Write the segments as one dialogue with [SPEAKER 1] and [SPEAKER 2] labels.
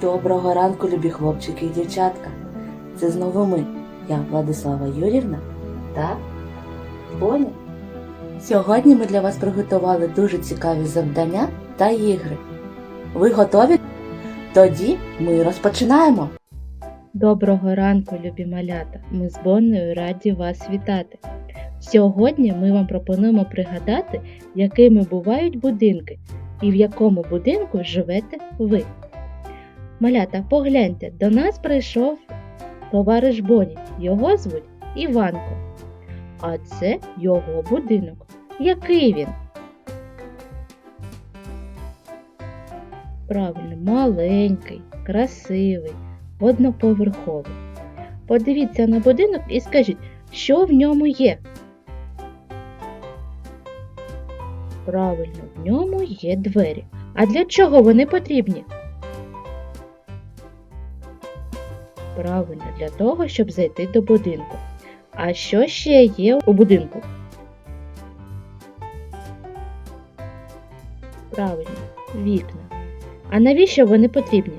[SPEAKER 1] Доброго ранку, любі хлопчики і дівчатка. Це знову ми, я Владислава Юрівна та Боня. Сьогодні ми для вас приготували дуже цікаві завдання та ігри. Ви готові? Тоді ми розпочинаємо.
[SPEAKER 2] Доброго ранку, любі малята! Ми з Бонною раді вас вітати. Сьогодні ми вам пропонуємо пригадати, якими бувають будинки і в якому будинку живете ви. Малята, погляньте, до нас прийшов товариш Боні. Його звуть Іванко. А це його будинок. Який він? Правильно, маленький, красивий, одноповерховий. Подивіться на будинок і скажіть, що в ньому є. Правильно, в ньому є двері. А для чого вони потрібні? Правильно, для того, щоб зайти до будинку. А що ще є у будинку? Правильно, вікна. А навіщо вони потрібні?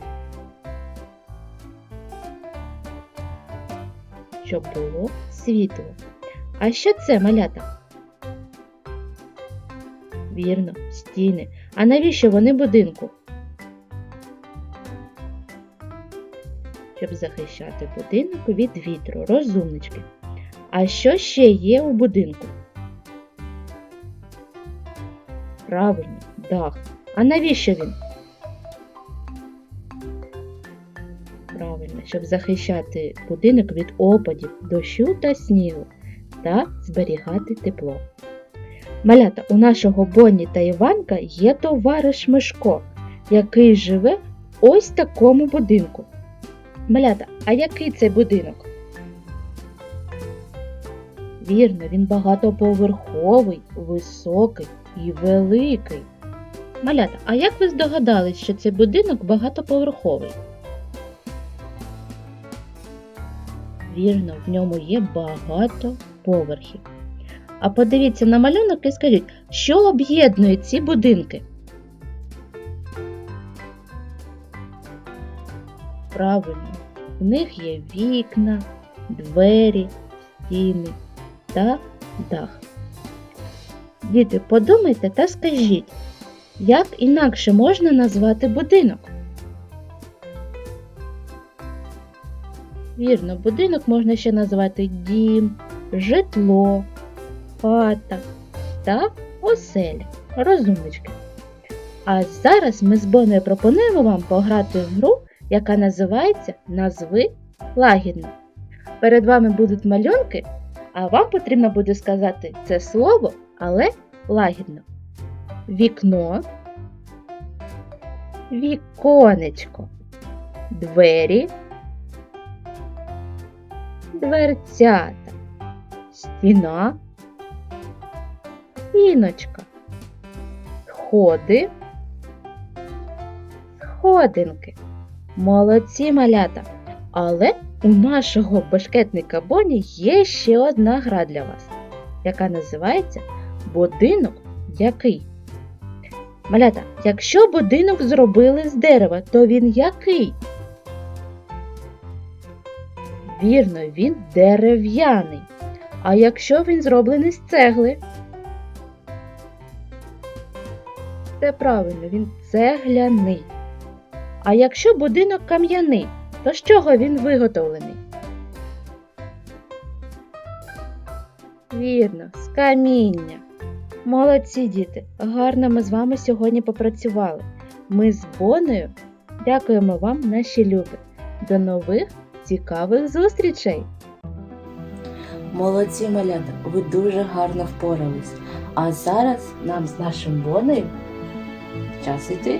[SPEAKER 2] Щоб було світло. А що це малята? Вірно, стіни. А навіщо вони будинку? Щоб захищати будинок від вітру, розумнички. А що ще є у будинку? Правильно, дах. А навіщо він? Правильно, щоб захищати будинок від опадів, дощу та снігу та зберігати тепло. Малята, у нашого Бонні та Іванка є товариш Мишко, який живе ось в такому будинку. Малята, а який це будинок? Вірно, він багатоповерховий, високий і великий. Малята, а як ви здогадались, що цей будинок багатоповерховий? Вірно, в ньому є багато поверхів. А подивіться на малюнок і скажіть, що об'єднує ці будинки? Правильно, в них є вікна, двері, стіни та дах. Діти, подумайте та скажіть, як інакше можна назвати будинок? Вірно, будинок можна ще назвати дім, житло, хата та оселя. Розумнички. А зараз ми з Боною пропонуємо вам пограти в гру, яка називається Назви лагідно. Перед вами будуть малюнки, а вам потрібно буде сказати це слово, але лагідно. Вікно, віконечко, двері, дверцята, стіна, стіночка, сходи, сходинки. Молодці малята! Але у нашого башкетника Боні є ще одна гра для вас, яка називається Будинок який. Малята, якщо будинок зробили з дерева, то він який? Вірно, він дерев'яний. А якщо він зроблений з цегли? Це правильно, він цегляний. А якщо будинок кам'яний, то з чого він виготовлений? Вірно, з каміння. Молодці діти! Гарно ми з вами сьогодні попрацювали. Ми з Боною дякуємо вам, наші любі. До нових цікавих зустрічей!
[SPEAKER 1] Молодці малята, ви дуже гарно впорались. А зараз нам з нашим Бонею час іти.